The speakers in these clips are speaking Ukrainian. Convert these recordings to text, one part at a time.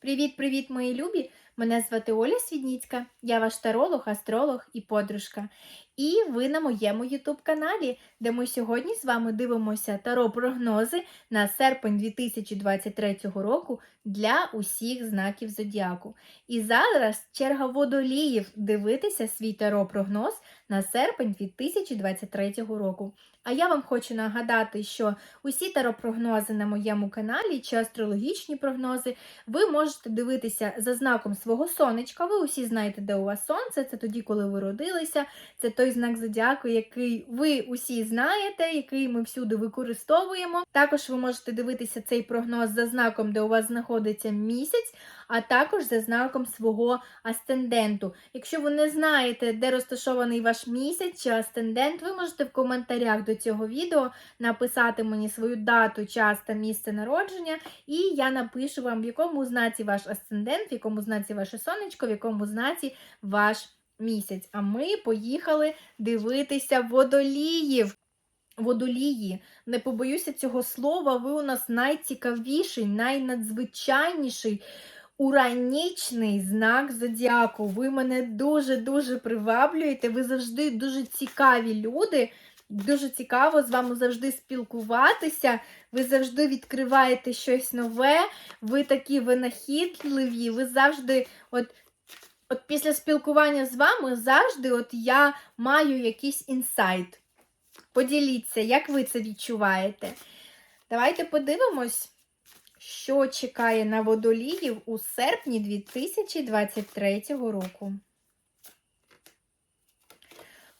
Привіт-привіт, мої любі! Мене звати Оля Свідніцька, я ваш таролог, астролог і подружка. І ви на моєму ютуб-каналі, де ми сьогодні з вами дивимося таро-прогнози на серпень 2023 року для усіх знаків зодіаку. І зараз черга водоліїв дивитися свій таро-прогноз на серпень 2023 року. А я вам хочу нагадати, що усі таро-прогнози на моєму каналі чи астрологічні прогнози ви можете дивитися за знаком свого сонечка. Ви усі знаєте, де у вас сонце. Це тоді, коли ви родилися. Це той знак зодіаку, який ви усі знаєте, який ми всюди використовуємо. Також ви можете дивитися цей прогноз за знаком, де у вас знаходиться місяць, а також за знаком свого асценденту. Якщо ви не знаєте, де розташований ваш місяць чи асцендент, ви можете в коментарях до цього відео написати мені свою дату, час та місце народження, і я напишу вам, в якому знаці ваш асцендент, в якому знаці ваше сонечко, в якому знаці ваш місяць. А ми поїхали дивитися водоліїв. Водолії, не побоюся цього слова, ви у нас найцікавіший, найнадзвичайніший уранічний знак зодіаку. Ви мене дуже-дуже приваблюєте. Ви завжди дуже цікаві люди. Дуже цікаво з вами завжди спілкуватися. Ви завжди відкриваєте щось нове, ви такі винахідливі, ви завжди, от от після спілкування з вами, завжди от я маю якийсь інсайт. Поділіться, як ви це відчуваєте. Давайте подивимось, що чекає на водоліїв у серпні 2023 року.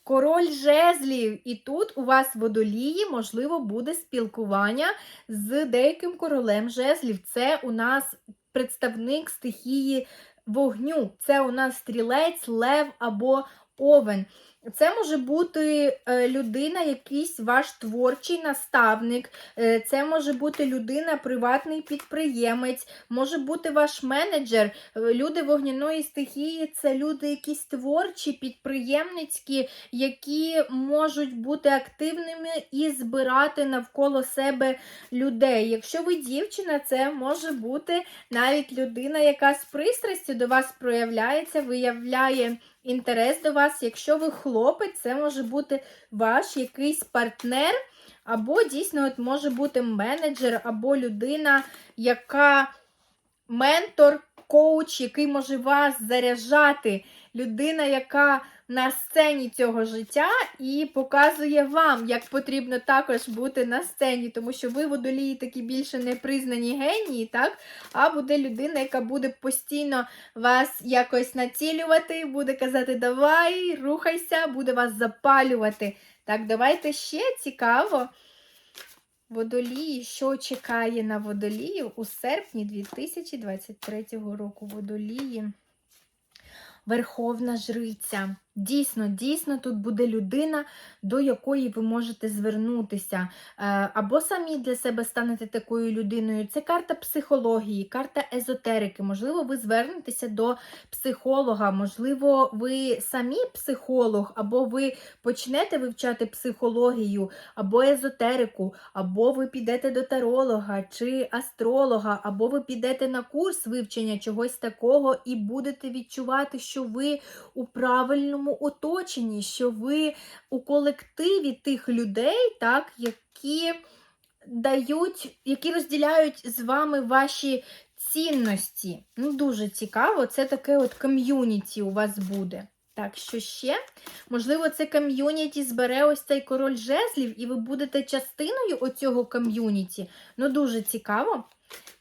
Король жезлів, і тут у вас водолії, можливо, буде спілкування з деяким королем жезлів. Це у нас представник стихії вогню. Це у нас стрілець, лев або овен. Це може бути е, людина, якийсь ваш творчий наставник, е, це може бути людина, приватний підприємець, може бути ваш менеджер. Е, Люди вогняної стихії це люди якісь творчі, підприємницькі, які можуть бути активними і збирати навколо себе людей. Якщо ви дівчина, це може бути навіть людина, яка з пристрастю до вас проявляється, виявляє інтерес до вас. Якщо ви хлопець, це може бути ваш якийсь партнер, або дійсно от може бути менеджер, або людина, яка ментор, коуч, який може вас заряджати. Людина, яка на сцені цього життя і показує вам, як потрібно також бути на сцені, тому що ви водолії такі більше не признані генії, так? А буде людина, яка буде постійно вас якось націлювати, буде казати, давай, рухайся, буде вас запалювати. Так, давайте ще цікаво. Водолії, що чекає на водолію у серпні 2023 року. Водолії. Верховна жриця. Дійсно, дійсно, тут буде людина, до якої ви можете звернутися. Е, Або самі для себе станете такою людиною. Це карта психології, карта езотерики. Можливо, ви звернетеся до психолога, можливо, ви самі психолог, або ви почнете вивчати психологію, або езотерику, або ви підете до таролога чи астролога, або ви підете на курс вивчення чогось такого і будете відчувати, що ви у правильному оточенні, що ви у колективі тих людей, так, які дають, які розділяють з вами ваші цінності. Ну, Дуже цікаво, це таке от ком'юніті у вас буде. Так, що ще? Можливо, це ком'юніті збере ось цей король жезлів, і ви будете частиною оцього ком'юніті. Ну, дуже цікаво.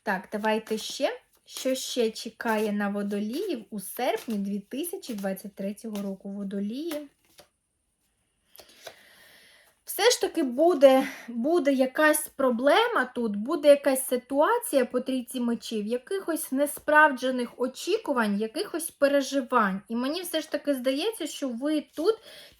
Так, давайте ще. Що ще чекає на водоліїв у серпні 2023 року водолії? Все ж таки буде, буде якась проблема тут, буде якась ситуація по трійці мечів, якихось несправджених очікувань, якихось переживань. І мені все ж таки здається, що ви тут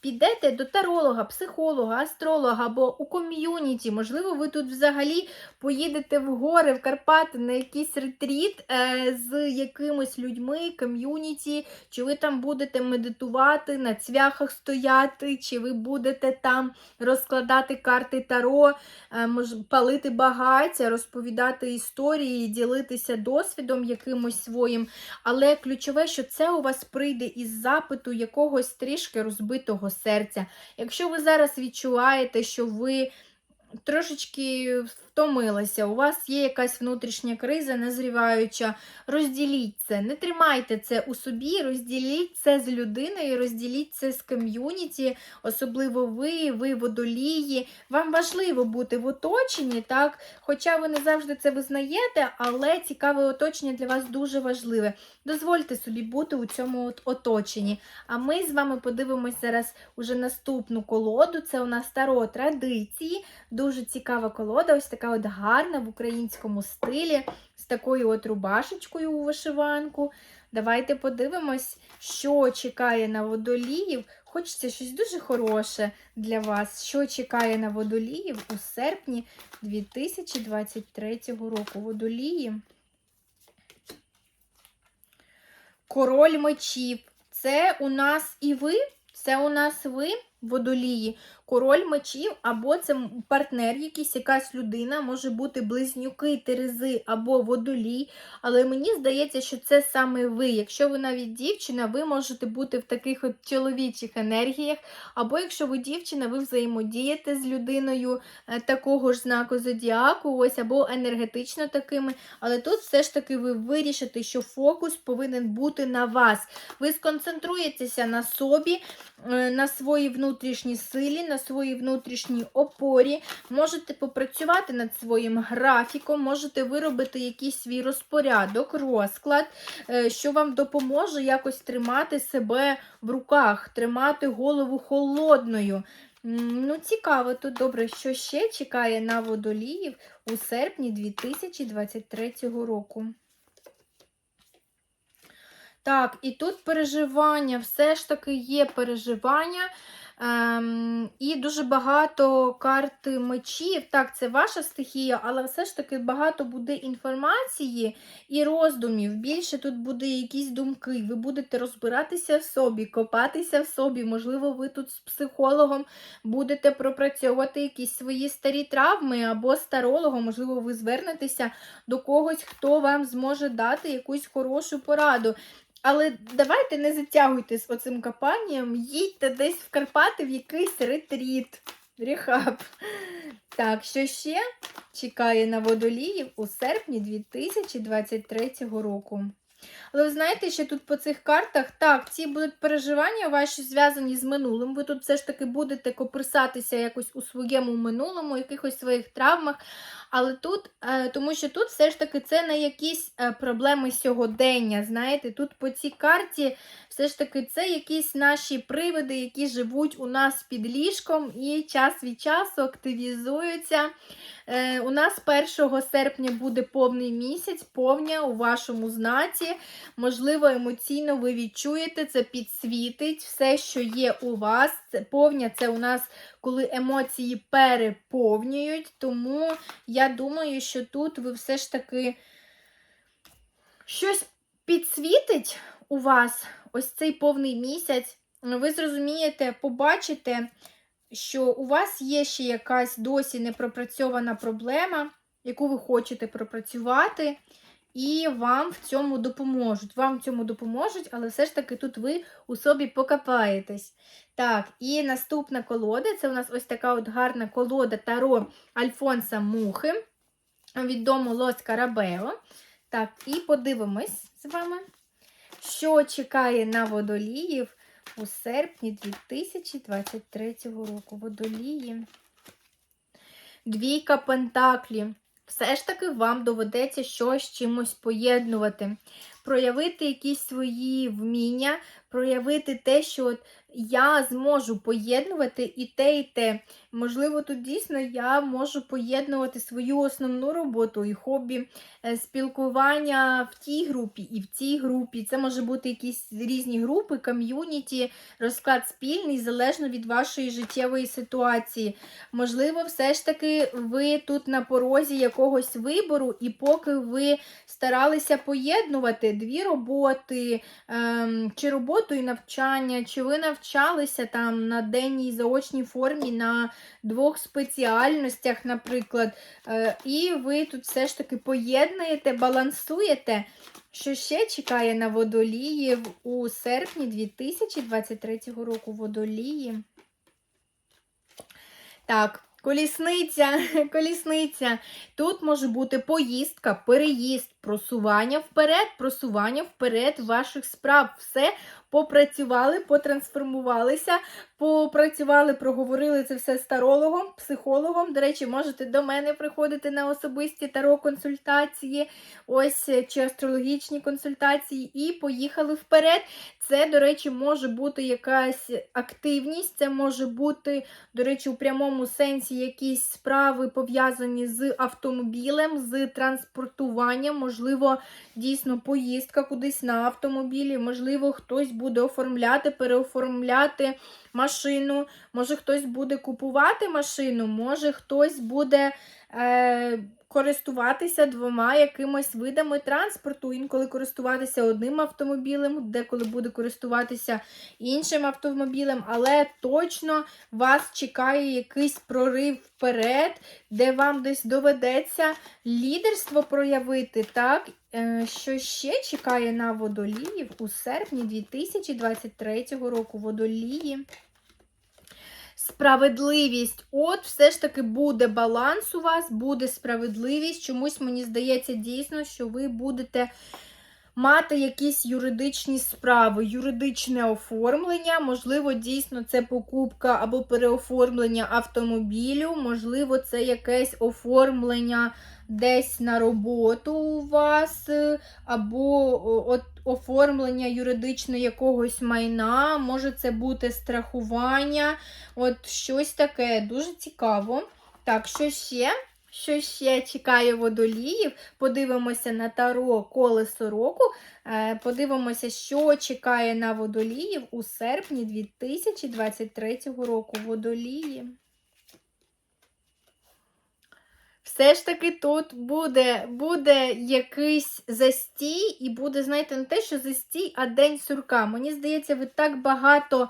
підете до таролога, психолога, астролога або у ком'юніті. Можливо, ви тут взагалі поїдете в гори, в Карпати на якийсь ретріт е, з якимись людьми, ком'юніті, чи ви там будете медитувати, на цвяхах стояти, чи ви будете там розкладати карти Таро, е, палити багаття, розповідати історії, ділитися досвідом якимось своїм. Але ключове, що це у вас прийде із запиту якогось трішки розбитого серця. Якщо ви зараз відчуваєте, що ви трошечки втомилися, у вас є якась внутрішня криза, назріваюча, розділіть це, не тримайте це у собі, розділіть це з людиною, розділіть це з ком'юніті, особливо ви, ви водолії. Вам важливо бути в оточенні, так? Хоча ви не завжди це визнаєте, але цікаве оточення для вас дуже важливе. Дозвольте собі бути у цьому от оточенні. А ми з вами подивимося зараз уже наступну колоду. Це у нас Таро традиції. Дуже цікава колода, ось така от гарна в українському стилі, з такою от рубашечкою у вишиванку. Давайте подивимось, що чекає на водоліїв. Хочеться щось дуже хороше для вас. Що чекає на водоліїв у серпні 2023 року. Водолії. Король мечів. Це у нас і ви, це у нас ви, водолії. Король мечів, або це партнер, якийсь якась людина, може бути близнюки, терези або водолій. Але мені здається, що це саме ви. Якщо ви навіть дівчина, ви можете бути в таких от чоловічих енергіях. Або якщо ви дівчина, ви взаємодієте з людиною е, такого ж знаку зодіаку, ось, або енергетично такими. Але тут все ж таки ви вирішите, що фокус повинен бути на вас. Ви сконцентруєтеся на собі, е, на своїй внутрішній силі. на своїй внутрішній опорі, можете попрацювати над своїм графіком, можете виробити якийсь свій розпорядок, розклад, е, що вам допоможе якось тримати себе в руках, тримати голову холодною. Ну, цікаво, тут добре, що ще чекає на водоліїв у серпні 2023 року. Так, і тут переживання, все ж таки є переживання. Ем, І дуже багато карт мечів. Так, це ваша стихія, але все ж таки багато буде інформації і роздумів. Більше тут буде якісь думки. Ви будете розбиратися в собі, копатися в собі. Можливо, ви тут з психологом будете пропрацьовувати якісь свої старі травми або старологом, можливо, ви звернетеся до когось, хто вам зможе дати якусь хорошу пораду. Але давайте не затягуйте з оцим копанням, їдьте десь в Карпати в якийсь ретріт. Рехаб. Так, що ще чекає на водоліїв у серпні 2023 року? Але ви знаєте, що тут по цих картах, так, ці будуть переживання ваші зв'язані з минулим. Ви тут все ж таки будете копирсатися якось у своєму минулому, якихось своїх травмах. Але тут, е, тому що тут все ж таки це не якісь е, проблеми сьогодення. Знаєте, тут по цій карті все ж таки це якісь наші привиди, які живуть у нас під ліжком і час від часу активізуються. Е, у нас 1 серпня буде повний місяць, повня у вашому знаці. Можливо, емоційно ви відчуєте, це підсвітить все, що є у вас. Це повня це у нас коли емоції переповнюють. Тому я думаю, що тут ви все ж таки щось підсвітить у вас ось цей повний місяць. Ви зрозумієте, побачите що у вас є ще якась досі непропрацьована проблема, яку ви хочете пропрацювати, і вам в цьому допоможуть. Вам в цьому допоможуть, але все ж таки тут ви у собі покопаєтесь. Так, і наступна колода це у нас ось така от гарна колода Таро Альфонса Мухи від Лос Карабео. Так, і подивимось з вами, що чекає на водоліїв у серпні 2023 року. Водолії. Двійка Пентаклі. Все ж таки вам доведеться щось чимось поєднувати, проявити якісь свої вміння, проявити те, що от я зможу поєднувати і те, і те. Можливо, тут дійсно я можу поєднувати свою основну роботу і хобі, е, спілкування в тій групі і в цій групі. Це може бути якісь різні групи, ком'юніті, розклад спільний, залежно від вашої життєвої ситуації. Можливо, все ж таки ви тут на порозі якогось вибору, і поки ви старалися поєднувати дві роботи, ем, чи роботу і навчання, чи ви навчаєте навчалися там на денній заочній формі на двох спеціальностях, наприклад, е, і ви тут все ж таки поєднуєте, балансуєте. Що ще чекає на водоліїв у серпні 2023 року водолії? Так, колісниця, колісниця. Тут може бути поїздка, переїзд, просування вперед, просування вперед ваших справ. Все попрацювали, потрансформувалися, попрацювали, проговорили це все з тарологом, психологом. До речі, можете до мене приходити на особисті таро-консультації, ось чи астрологічні консультації, і поїхали вперед. Це, до речі, може бути якась активність, це може бути, до речі, у прямому сенсі якісь справи пов'язані з автомобілем, з транспортуванням, можливо, дійсно поїздка кудись на автомобілі, можливо, хтось буде оформляти, переоформляти машину, може хтось буде купувати машину, може хтось буде. Е, Користуватися двома якимось видами транспорту, інколи користуватися одним автомобілем, деколи буде користуватися іншим автомобілем, але точно вас чекає якийсь прорив вперед, де вам десь доведеться лідерство проявити. так? Е, Що ще чекає на водоліїв у серпні 2023 року водолії? Справедливість. От, все ж таки буде баланс у вас, буде справедливість. Чомусь мені здається дійсно, що ви будете мати якісь юридичні справи, юридичне оформлення. Можливо, дійсно це покупка або переоформлення автомобілю, можливо, це якесь оформлення десь на роботу у вас, е, або от оформлення юридичне якогось майна, може це бути страхування, от щось таке дуже цікаво. Так, що ще? Що ще чекає водоліїв? Подивимося на таро колесо року. Е, Подивимося, що чекає на водоліїв у серпні 2023 року. Водолії. Все ж таки тут буде буде якийсь застій, і буде, знаєте, не те, що застій, а день сурка. Мені здається, ви так багато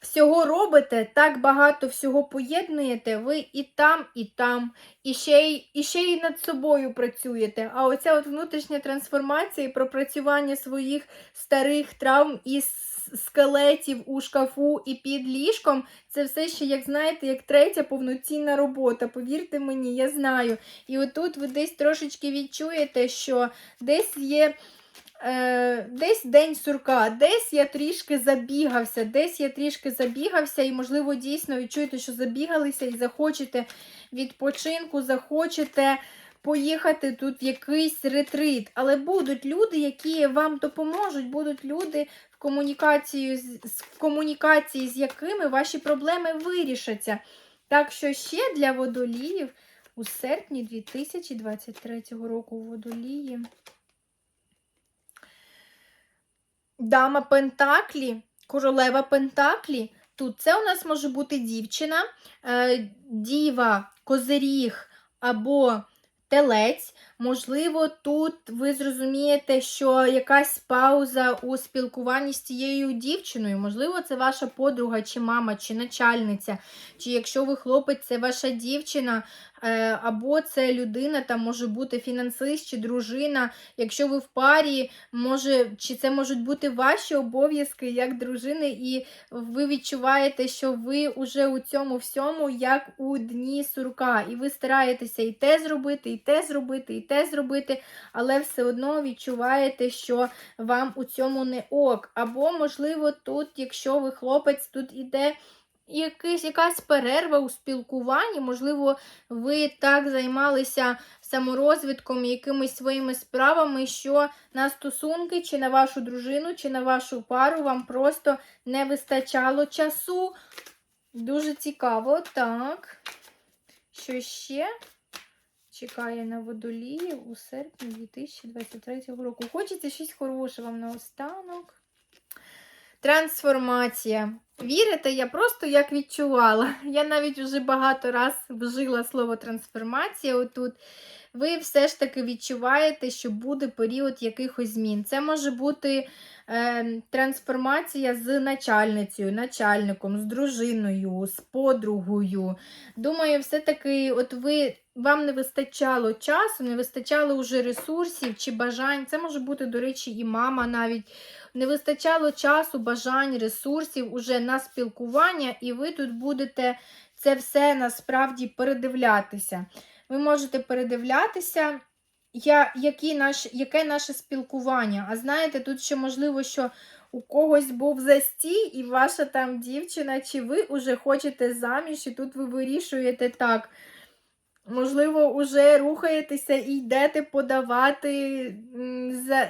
всього робите, так багато всього поєднуєте, ви і там, і там, і ще й, і ще й над собою працюєте. А оця от внутрішня трансформація і пропрацювання своїх старих травм і скелетів у шкафу і під ліжком, це все ще, як знаєте, як третя повноцінна робота. Повірте мені, я знаю. І отут ви десь трошечки відчуєте, що десь є. Е, Десь день сурка, десь я трішки забігався, десь я трішки забігався, і, можливо, дійсно відчуєте, що забігалися і захочете відпочинку, захочете поїхати тут в якийсь ретрит. Але будуть люди, які вам допоможуть, будуть люди, в комунікації, в комунікації з якими ваші проблеми вирішаться. Так що ще для водоліїв у серпні 2023 року водолії. Дама Пентаклі, королева Пентаклі. Тут це у нас може бути дівчина, е, діва, козиріг або телець. Можливо, тут ви зрозумієте, що якась пауза у спілкуванні з цією дівчиною. Можливо, це ваша подруга, чи мама, чи начальниця. Чи якщо ви хлопець, це ваша дівчина, або це людина, там може бути фінансист чи дружина. Якщо ви в парі, може, чи це можуть бути ваші обов'язки як дружини, і ви відчуваєте, що ви вже у цьому всьому, як у дні сурка. І ви стараєтеся і те зробити, і те зробити, і те зробити, але все одно відчуваєте, що вам у цьому не ок. Або, можливо, тут, якщо ви хлопець, тут іде. Якийсь, якась перерва у спілкуванні, можливо, ви так займалися саморозвитком, якимись своїми справами, що на стосунки, чи на вашу дружину, чи на вашу пару вам просто не вистачало часу. Дуже цікаво, так. Що ще? чекає на водоліїв у серпні 2023 року. Хочеться щось хороше вам наостанок. Трансформація. Вірите, я просто як відчувала. Я навіть вже багато раз вжила слово трансформація отут. Ви все ж таки відчуваєте, що буде період якихось змін. Це може бути е, трансформація з начальницею, начальником, з дружиною, з подругою. Думаю, все-таки, от ви. Вам не вистачало часу, не вистачало вже ресурсів чи бажань. Це може бути, до речі, і мама навіть. Не вистачало часу, бажань, ресурсів уже на спілкування, і ви тут будете це все насправді передивлятися. Ви можете передивлятися, я, які наш, яке наше спілкування. А знаєте, тут ще можливо, що у когось був застій, і ваша там дівчина, чи ви вже хочете заміж, і тут ви вирішуєте так. Можливо, уже рухаєтеся і йдете подавати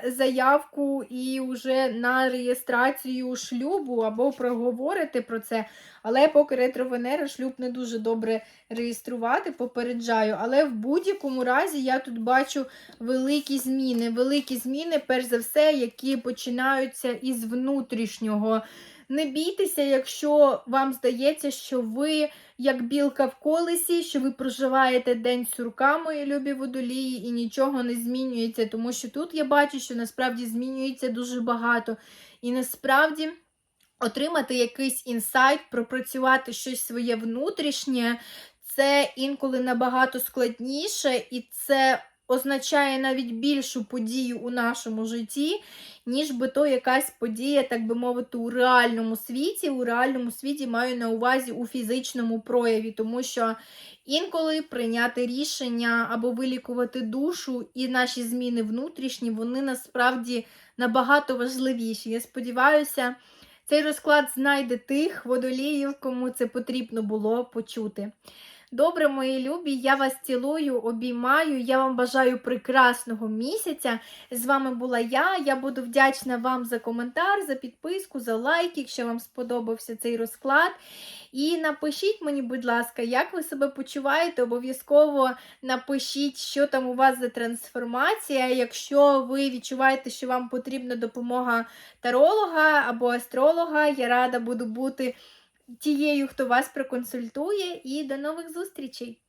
заявку і вже на реєстрацію шлюбу або проговорите про це. Але поки ретро-Венера шлюб не дуже добре реєструвати, попереджаю. Але в будь-якому разі я тут бачу великі зміни. Великі зміни, перш за все, які починаються із внутрішнього. Не бійтеся, якщо вам здається, що ви як білка в колесі, що ви проживаєте день сурка, мої любі водолії, і нічого не змінюється, тому що тут я бачу, що насправді змінюється дуже багато. І насправді отримати якийсь інсайт, пропрацювати щось своє внутрішнє, це інколи набагато складніше, і це означає навіть більшу подію у нашому житті, ніж би то якась подія, так би мовити, у реальному світі. У реальному світі маю на увазі у фізичному прояві, тому що інколи прийняти рішення або вилікувати душу і наші зміни внутрішні, вони насправді набагато важливіші. Я сподіваюся, цей розклад знайде тих водоліїв, кому це потрібно було почути. Добре, мої любі, я вас цілую, обіймаю. Я вам бажаю прекрасного місяця. З вами була я. Я буду вдячна вам за коментар, за підписку, за лайк, якщо вам сподобався цей розклад. І напишіть мені, будь ласка, як ви себе почуваєте. Обов'язково напишіть, що там у вас за трансформація. Якщо ви відчуваєте, що вам потрібна допомога таролога або астролога, я рада буду бути тією, хто вас проконсультує. І до нових зустрічей!